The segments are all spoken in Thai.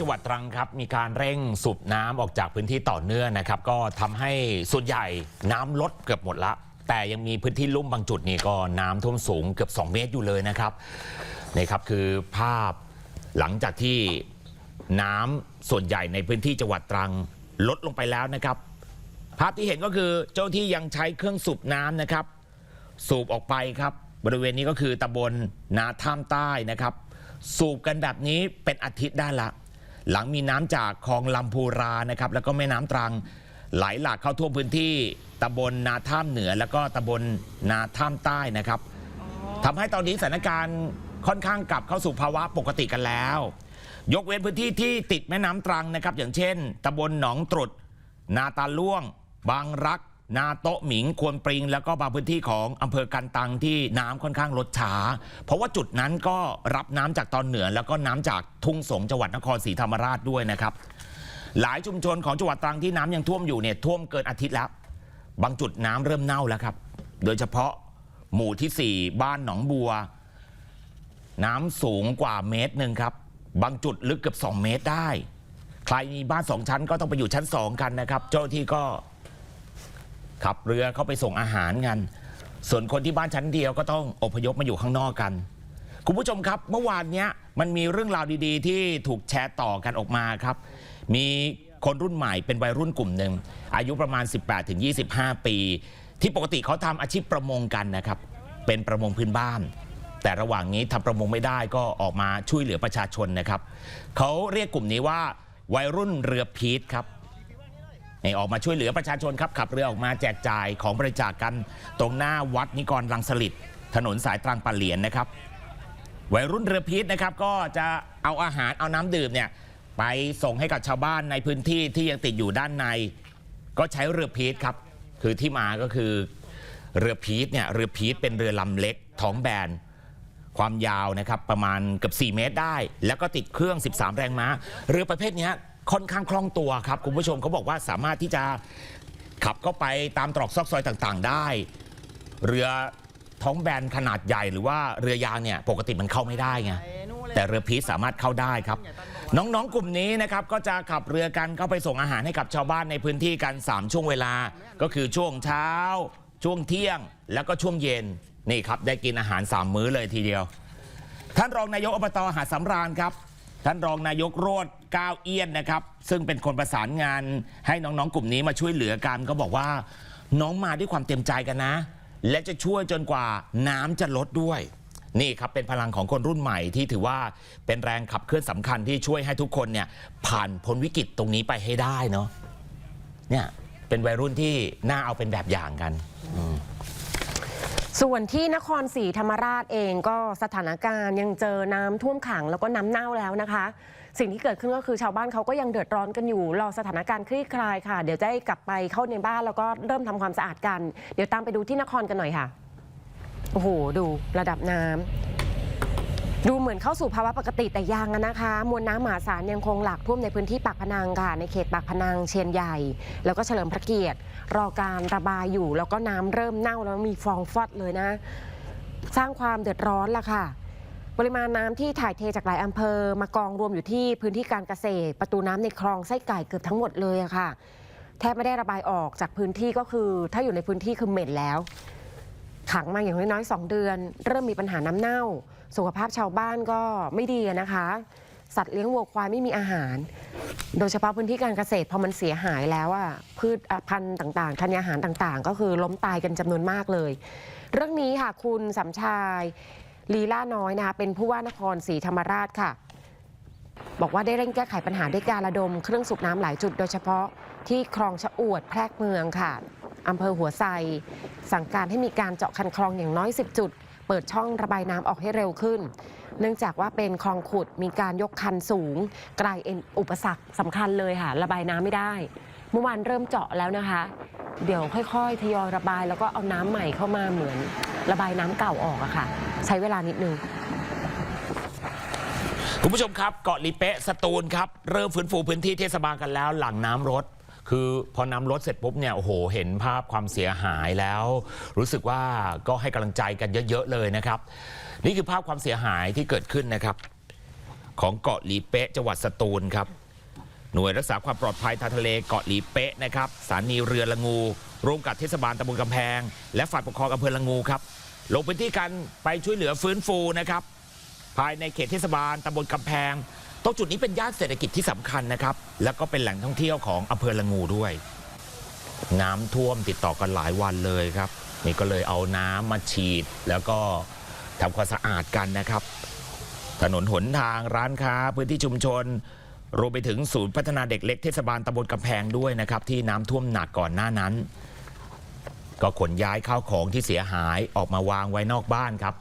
จังหวัดตรังครับ มีการเร่งสูบน้ำออกจากพื้นที่ต่อเนื่องนะครับ ก็ทำให้ส่วนใหญ่น้ำลดเกือบหมดละ แต่ยังมีพื้นที่ลุ่มบางจุดนี่ก็น้ำท่วมสูงเกือบ 2 เมตรอยู่เลยนะครับนี่ครับคือภาพหลังจากที่น้ำส่วนใหญ่ในพื้นที่จังหวัดตรังลดลงไปแล้วนะครับ ภาพที่เห็นก็คือเจ้าที่ยังใช้เครื่องสูบน้ำนะครับ สูบออกไปครับ บริเวณนี้ก็คือตำบลนาท่ามใต้นะครับสูบกันแบบนี้เป็นอาทิตย์ได้ละ หลังมีน้ำจากคลองลำพูรานะครับแล้วก็แม่น้ำตรังไหลหลากเข้าท่วมพื้นที่ตำบลนาท่ามเหนือ แล้วก็ตำบลนาท่ามใต้นะครับทำให้ตอนนี้สถานการณ์ค่อนข้างกลับเข้าสู่ภาวะปกติกันแล้ว ยกเว้นพื้นที่ที่ติดแม่น้ำตรังนะครับ อย่างเช่นตำบลหนองตรุดนาตาล่วง บางรัก นาโต๊ะหมิงควนปริง แล้วก็บางพื้นที่ของอำเภอกันตังที่น้ำค่อนข้างลดช้า เพราะว่าจุดนั้นก็รับน้ำจากตอนเหนือ แล้วก็น้ำจากทุ่งสงจังหวัดนครศรีธรรมราชด้วยนะครับ หลายชุมชนของจังหวัดตรังที่น้ำยังท่วมอยู่เนี่ยท่วมเกินอาทิตย์แล้ว บางจุดน้ำเริ่มเน่าแล้วครับ โดยเฉพาะหมู่ที่ 4 บ้านหนองบัว น้ำสูงกว่าเมตรหนึ่งครับ บางจุดลึกเกือบ 2 เมตรได้ ใครมีบ้านสองชั้นก็ต้องไปอยู่ชั้น2กันนะครับ เจ้าที่ก็ ขับเรือเข้าไปส่งอาหารกัน ส่วนคนที่บ้านชั้นเดียวก็ต้องอพยพมาอยู่ข้างนอกกัน คุณผู้ชมครับเมื่อวานเนี้ยมันมีเรื่องราวดีๆ ที่ถูกแชร์ต่อกันออกมาครับ มีคนรุ่นใหม่เป็นวัยรุ่นกลุ่มหนึ่งอายุประมาณ 18-25 ปี ที่ปกติเขาทำอาชีพประมงกันนะครับ เป็นประมงพื้นบ้าน แต่ระหว่างนี้ทำประมงไม่ได้ก็ออกมาช่วยเหลือประชาชนนะครับเขาเรียกกลุ่มนี้ว่าวัยรุ่นเรือพีทครับ นี่ออกมาช่วยเหลือประชาชนครับขับเรือออกมาแจกจ่ายของบริจาคกันตรงหน้าวัดนิกรลังสลิดถนนสายตรังปะเหลียนนะครับวัยรุ่นเรือพีชนะครับก็จะเอาอาหารเอาน้ำดื่มเนี่ยไปส่งให้กับชาวบ้านในพื้นที่ที่ยังติดอยู่ด้านใน ก็ใช้เรือพีชครับ คือที่มาก็คือเรือพีชเนี่ยเรือพีชเป็นเรือลำเล็กท้องแบนความยาวนะครับประมาณเกือบ4 เมตรได้ แล้วก็ติดเครื่อง 13 แรงม้า เรือประเภทนี้ ค่อนข้างคล่องตัวครับ คุณผู้ชมเขาบอกว่าสามารถที่จะขับเข้าไปตามตรอกซอกซอยต่างๆ ได้ เรือท้องแบนขนาดใหญ่หรือว่าเรือยางเนี่ยปกติมันเข้าไม่ได้ไงแต่เรือพีชสามารถเข้าได้ครับ น้องๆกลุ่มนี้นะครับก็จะขับเรือกันเข้าไปส่งอาหารให้กับชาวบ้านในพื้นที่กัน 3 ช่วงเวลา ก็คือช่วงเช้า ช่วงเที่ยง แล้วก็ช่วงเย็นนี่ครับได้กินอาหาร 3 มื้อเลยทีเดียว ท่านรองนายกอบตหาดสำราญครับ ท่านรองนายกโรดก้าวเอี้ยนนะครับ ซึ่งเป็นคนประสานงานให้น้องๆ กลุ่มนี้มาช่วยเหลือกันก็บอกว่า น้องมาด้วยความเต็มใจกันนะ และจะช่วยจนกว่าน้ำจะลดด้วย นี่ครับเป็นพลังของคนรุ่นใหม่ที่ถือว่าเป็นแรงขับเคลื่อนสำคัญที่ช่วยให้ทุกคนเนี่ยผ่านพ้นวิกฤตตรงนี้ไปให้ได้เนาะเนี่ยเป็นวัยรุ่นที่น่าเอาเป็นแบบอย่างกัน ส่วนที่นครศรีธรรมราชเองก็สถานการณ์ยังเจอน้ำท่วมขังแล้วก็น้ำเน่าแล้วนะคะ สิ่งที่เกิดขึ้นก็คือชาวบ้านเขาก็ยังเดือดร้อนกันอยู่ รอสถานการณ์คลี่คลายค่ะ เดี๋ยวจะให้กลับไปเข้าในบ้านแล้วก็เริ่มทำความสะอาดกัน เดี๋ยวตามไปดูที่นครกันหน่อยค่ะ โอ้โห ดูระดับน้ำ ดูเหมือนเข้าสู่ภาวะปกติแต่ยังนะคะ มวลน้ำมหาศาลยังคงหลากท่วมในพื้นที่ปากพนังค่ะ ในเขตปากพนังเชียนใหญ่ แล้วก็เฉลิมพระเกียรติ รอการระบายอยู่ แล้วก็น้ำเริ่มเน่าแล้วมีฟองฟอดเลยนะ สร้างความเดือดร้อนละค่ะ ปริมาณน้ำที่ถ่ายเทจากหลายอำเภอ มากองรวมอยู่ที่พื้นที่การเกษตร ประตูน้ำในคลองไส้ไก่เกือบทั้งหมดเลยอะค่ะ แทบไม่ได้ระบายออกจากพื้นที่ก็คือ ถ้าอยู่ในพื้นที่คือเหม็นแล้ว ขังมาอย่างน้อยๆ2เดือน เริ่มมีปัญหาน้ำเน่า สุขภาพชาวบ้านก็ไม่ดีนะคะ สัตว์เลี้ยงวัวควายไม่มีอาหาร โดยเฉพาะพื้นที่การเกษตรพอมันเสียหายแล้วอะพืชพันธุ์ต่างๆธัญญาหารต่างๆ ก็คือล้มตายกันจำนวนมากเลย เรื่องนี้ค่ะคุณสำชายลีล่าน้อยนะคะเป็นผู้ว่านครศรีธรรมราชค่ะ บอกว่าได้เร่งแก้ไขปัญหาด้วยการระดม เครื่องสูบน้ำหลายจุดโดยเฉพาะที่คลองชะอวดแพรกเมืองค่ะ อำเภอหัวไซสั่งการให้มีการเจาะคันคลองอย่างน้อย 10 จุด เปิดช่องระบายน้ำออกให้เร็วขึ้น เนื่องจากว่าเป็นคลองขุดมีการยกคันสูงกลายเป็นอุปสรรคสำคัญเลยค่ะ ระบายน้ำไม่ได้ เมื่อวานเริ่มเจาะแล้วนะคะ เดี๋ยวค่อยๆ ทยอยระบายแล้วก็เอาน้ำใหม่เข้ามาเหมือน ระบายน้ำเก่าออกอะค่ะ ใช้เวลานิดนึงคุณผู้ชมครับเกาะลีเปะสตูลครับ เริ่มฟื้นฟูพื้นที่เทศบาลกันแล้วหลังน้ำลด คือพอน้ำลดเสร็จปุ๊บเนี่ยโอ้โห เห็นภาพความเสียหายแล้ว รู้สึกว่าก็ให้กำลังใจกันเยอะ ๆ เลยนะครับ นี่คือภาพความเสียหายที่เกิดขึ้นนะครับ ของเกาะหลีเป๊ะจังหวัดสตูลครับ หน่วยรักษาความปลอดภัยทางทะเลเกาะหลีเป๊ะนะครับสถานีเรือละงู ร่วมกับเทศบาลตำบลกำแพง และฝ่ายปกครองอำเภอละงูครับลงพื้นที่กันไปช่วยเหลือฟื้นฟูนะครับ ภายในเขตเทศบาลตำบลกำแพง ตรงจุดนี้เป็นย่านเศรษฐกิจที่สำคัญนะครับ แล้วก็เป็นแหล่งท่องเที่ยวของอำเภอละงูด้วย น้ำท่วมติดต่อกันหลายวันเลยครับ นี่ก็เลยเอาน้ำมาฉีด แล้วก็ทำความสะอาดกันนะครับ ถนนหนทางร้านค้าพื้นที่ชุมชน รวมไปถึงศูนย์พัฒนาเด็กเล็กเทศบาลตำบลกำแพงด้วยนะครับ ที่น้ำท่วมหนักก่อนหน้านั้น ก็ขนย้ายข้าวของที่เสียหายออกมาวางไว้นอกบ้านครับ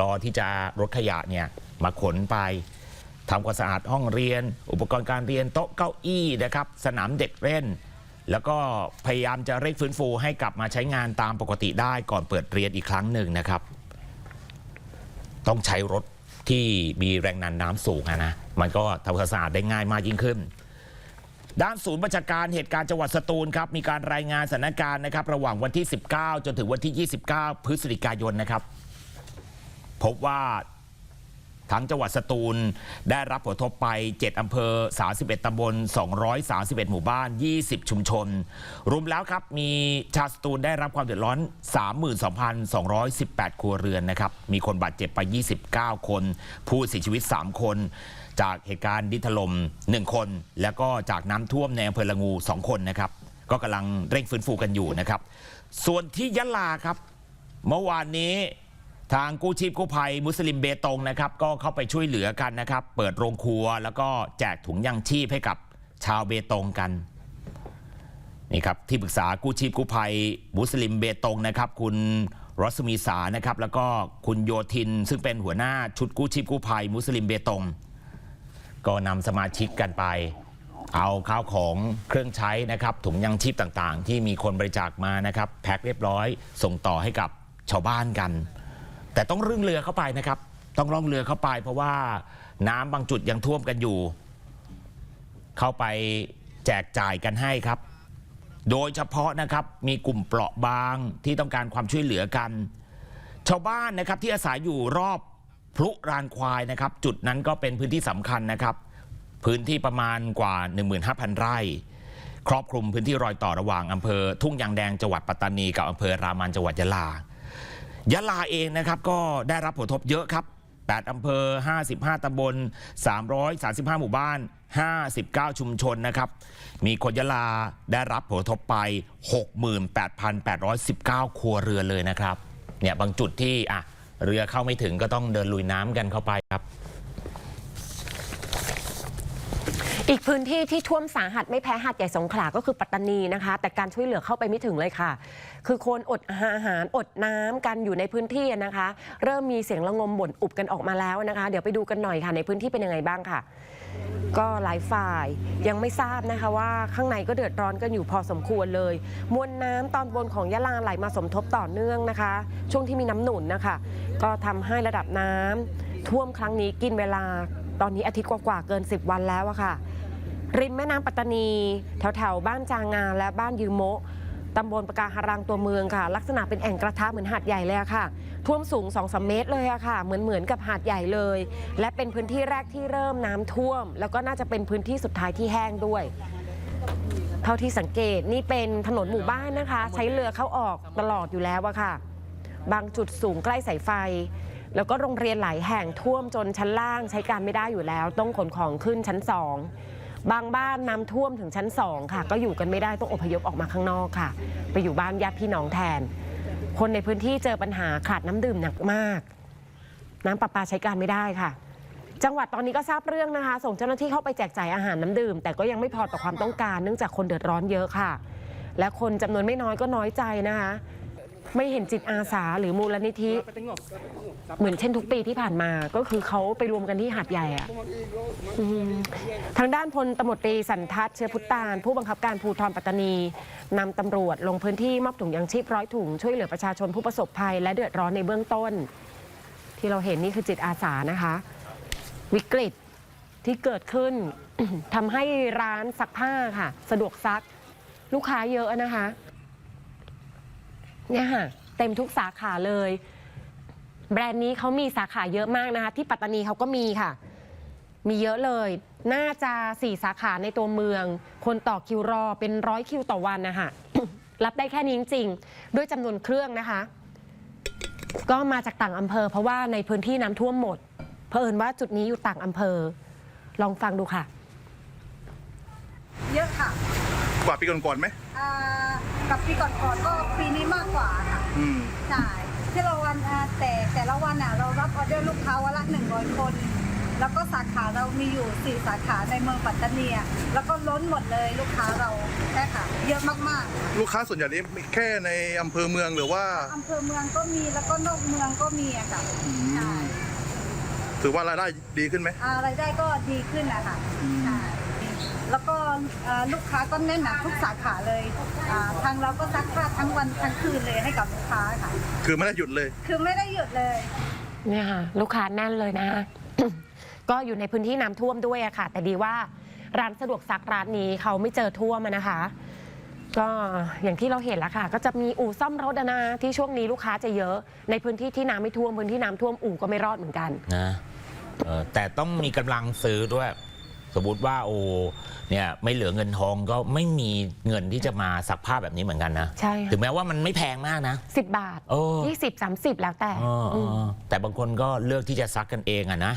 รอที่จะรถขยะเนี่ยมาขนไป ทำความสะอาดห้องเรียน อุปกรณ์การเรียนโต๊ะเก้าอี้นะครับสนามเด็กเล่น แล้วก็พยายามจะเร่งฟื้นฟูให้กลับมาใช้งานตามปกติได้ก่อนเปิดเรียนอีกครั้งหนึ่งนะครับ ต้องใช้รถที่มีแรงดันน้ำสูงอะนะมันก็ทำความสะอาดได้ง่ายมากยิ่งขึ้นด้านศูนย์บัญชาการเหตุการณ์จังหวัดสตูลครับมีการรายงานสถานการณ์นะครับระหว่างวันที่ 19 จนถึงวันที่ 29 พฤศจิกายนนะครับ พบว่า ทั้งจังหวัดสตูล ได้รับผลกระทบไป 7 อำเภอ 31 ตำบล 231 หมู่บ้าน 20 ชุมชน รวมแล้วครับ มีชาวสตูลได้รับความเดือดร้อน 32,218 ครัวเรือนนะครับ มีคนบาดเจ็บไป 29 คน ผู้เสียชีวิต 3 คน จากเหตุการณ์ดินถล่ม1 คน แล้วก็จากน้ำท่วมในอำเภอละงู 2 คนนะครับ ก็กำลังเร่งฟื้นฟูกันอยู่นะครับ ส่วนที่ยะลาครับ เมื่อวานนี้ ทางกู้ชีพกู้ภัยมุสลิมเบตงนะครับก็เข้าไปช่วยเหลือกันนะครับ เปิดโรงครัวแล้วก็แจกถุงยังชีพให้กับชาวเบตงกันนี่ครับที่ปรึกษากู้ชีพกู้ภัยมุสลิมเบตงนะครับ คุณรัศมีสานะครับ แล้วก็คุณโยทิน ซึ่งเป็นหัวหน้าชุดกู้ชีพกู้ภัยมุสลิมเบตงก็นำสมาชิกกันไป เอาข้าวของเครื่องใช้นะครับ ถุงยังชีพต่างๆ ที่มีคนบริจาคมานะครับ แพ็คเรียบร้อย ส่งต่อให้กับชาวบ้านกัน แต่ต้องรึ่งเรือเข้าไปนะครับ ต้องล่องเรือเข้าไป เพราะว่าน้ำบางจุดยังท่วมกันอยู่ เข้าไปแจกจ่ายกันให้ครับ โดยเฉพาะนะครับมีกลุ่มเปราะบางที่ต้องการความช่วยเหลือกัน ชาวบ้านนะครับที่อาศัยอยู่รอบพลุรานควายนะครับ จุดนั้นก็เป็นพื้นที่สำคัญนะครับ พื้นที่ประมาณกว่า 15,000 ไร่ ครอบคลุมพื้นที่รอยต่อระหว่างอำเภอทุ่งยางแดงจังหวัดปัตตานีกับอำเภอรามันจังหวัดยะลา ยะลาเองนะครับก็ได้รับผลกระทบเยอะครับ8อำเภอ 55 ตำบล 335 หมู่บ้าน 59 ชุมชนนะครับ มีคนยะลาได้รับผลกระทบไป 68,819 ครัวเรือนเลยนะครับ เนี่ยบางจุดที่อะเรือเข้าไม่ถึงก็ต้องเดินลุยน้ำกันเข้าไปครับ อีกพื้นที่ที่ท่วมสาหัสไม่แพ้หาดใหญ่สงขลาก็คือปัตตานีนะคะ แต่การช่วยเหลือเข้าไปไม่ถึงเลยค่ะ คือคนอดอาหารอดน้ำกันอยู่ในพื้นที่นะคะ เริ่มมีเสียงระงมบ่นอุบกันออกมาแล้วนะคะ เดี๋ยวไปดูกันหน่อยค่ะ ในพื้นที่เป็นยังไงบ้างค่ะ ก็หลายฝ่ายยังไม่ทราบนะคะว่าข้างในก็เดือดร้อนกันอยู่พอสมควรเลย มวลน้ำตอนบนของยะลาไหลมาสมทบต่อเนื่องนะคะ ช่วงที่มีน้ำหนุนนะคะ ก็ทำให้ระดับน้ำท่วมครั้งนี้กินเวลา ตอนนี้อาทิตย์กว่าๆเกิน 10 วันแล้วอะค่ะ ริมแม่น้ำปัตตานี แถวๆ บ้านจางงาและบ้านยืมโมะตำบลปะการารังตัวเมืองค่ะ ลักษณะเป็นแอ่งกระทะเหมือนหาดใหญ่เลยอะค่ะ ท่วมสูง2อสเมตรเลยอะค่ะ เหมือนเหมือนกับหาดใหญ่เลย และเป็นพื้นที่แรกที่เริ่มน้ำท่วม แล้วก็น่าจะเป็นพื้นที่สุดท้ายที่แห้งด้วย เท่าที่สังเกตนี่เป็นถนนหมู่บ้านนะคะ ใช้เรือเข้าออกตลอดอยู่แล้วอะค่ะ บางจุดสูงใกล้สายไฟ แล้วก็โรงเรียนหลายแห่งท่วมจนชั้นล่างใช้การไม่ได้อยู่แล้ว ต้องขนของขึ้นชั้นสองบางบ้านน้ำท่วมถึงชั้นสองค่ะ ก็อยู่กันไม่ได้ต้องอพยพออกมาข้างนอกค่ะ ไปอยู่บ้านญาติพี่น้องแทน คนในพื้นที่เจอปัญหาขาดน้ำดื่มหนักมาก น้ำประปาใช้การไม่ได้ค่ะ จังหวัดตอนนี้ก็ทราบเรื่องนะคะ ส่งเจ้าหน้าที่เข้าไปแจกจ่ายอาหารน้ำดื่ม แต่ก็ยังไม่พอต่อความต้องการเนื่องจากคนเดือดร้อนเยอะค่ะ และคนจำนวนไม่น้อยก็น้อยใจนะคะ ไม่เห็นจิตอาสาหรือมูลนิธิ เหมือนเช่นทุกปีที่ผ่านมา ก็คือเขาไปรวมกันที่หาดใหญ่อะอืมทางด้านพลตำรวจตรีสันทัศน์เชื้อพุตตาน ผู้บังคับการภูธรปัตตานีนำตำรวจลงพื้นที่มอบถุงยังชีพร้อยถุงช่วยเหลือประชาชนผู้ประสบภัย และเดือดร้อนในเบื้องต้น ที่เราเห็นนี่คือจิตอาสานะคะ วิกฤตที่เกิดขึ้น ทำให้ร้านซักผ้าค่ะ สะดวกซัก ลูกค้าเยอะนะคะ เนี่ยค่ะเต็มทุกสาขาเลย แบรนด์นี้เขามีสาขาเยอะมากนะคะ ที่ปัตตานีเขาก็มีค่ะ มีเยอะเลย น่าจะสี่สาขาในตัวเมือง คนต่อคิวรอเป็นร้อยคิวต่อวันนะคะรับได้แค่นี้จริงๆด้วยจำนวนเครื่องนะคะ ก็มาจากต่างอำเภอ เพราะว่าในพื้นที่น้ำท่วมหมดเผอิญว่าจุดนี้อยู่ต่างอำเภอ ลองฟังดูค่ะ เยอะค่ะ กว่าปีก่อนๆไหมอ่า กับปีก่อนๆก็ปีนี้มากกว่าค่ะอืมใช่ที่เราวันอ่าแต่แต่ละวันอะเรารับออเดอร์ลูกค้าวันละ100 คน แล้วก็สาขาเรามีอยู่ 4 สาขาในเมืองปัตตานีอะแล้วก็ล้นหมดเลยลูกค้าเราใช่ค่ะเยอะมากลูกค้าส่วนใหญ่นี้แค่ในอำเภอเมืองหรือว่าๆอำเภอเมืองก็มีแล้วก็นอกเมืองก็มีอะค่ะใช่ถือว่ารายได้ดีขึ้นไหม อ่ารายได้ก็ดีขึ้นนะคะใช่ แล้วก็อ่าลูกค้าก็แน่นหนาทุกสาขาเลยอ่าทางเราก็ซักผ้าทั้งวันทั้งคืนเลยให้กับลูกค้าค่ะ คือไม่ได้หยุดเลย คือไม่ได้หยุดเลย เนี่ยค่ะลูกค้าแน่นเลยนะ ก็อยู่ในพื้นที่น้ำท่วมด้วยอะค่ะ แต่ดีว่าร้านสะดวกซักร้านนี้เขาไม่เจอท่วมอะนะคะ ก็อย่างที่เราเห็นแล้วค่ะ ก็จะมีอู่ซ่อมรถอะนะที่ช่วงนี้ลูกค้าจะเยอะในพื้นที่ที่น้ำไม่ท่วมพื้นที่น้ำท่วมอู่ก็ไม่รอดเหมือนกัน นะเออแต่ต้องมีกำลังซื้อด้วย สมมติว่าโอ้เนี่ยไม่เหลือเงินทองก็ไม่มีเงินที่จะมาซักผ้าแบบนี้เหมือนกันนะใช่ค่ะ ถึงแม้ว่ามันไม่แพงมากนะ10บาทโอ้20 30แล้วแต่เออเออม แต่บางคนก็เลือกที่จะซักกันเองอะนะ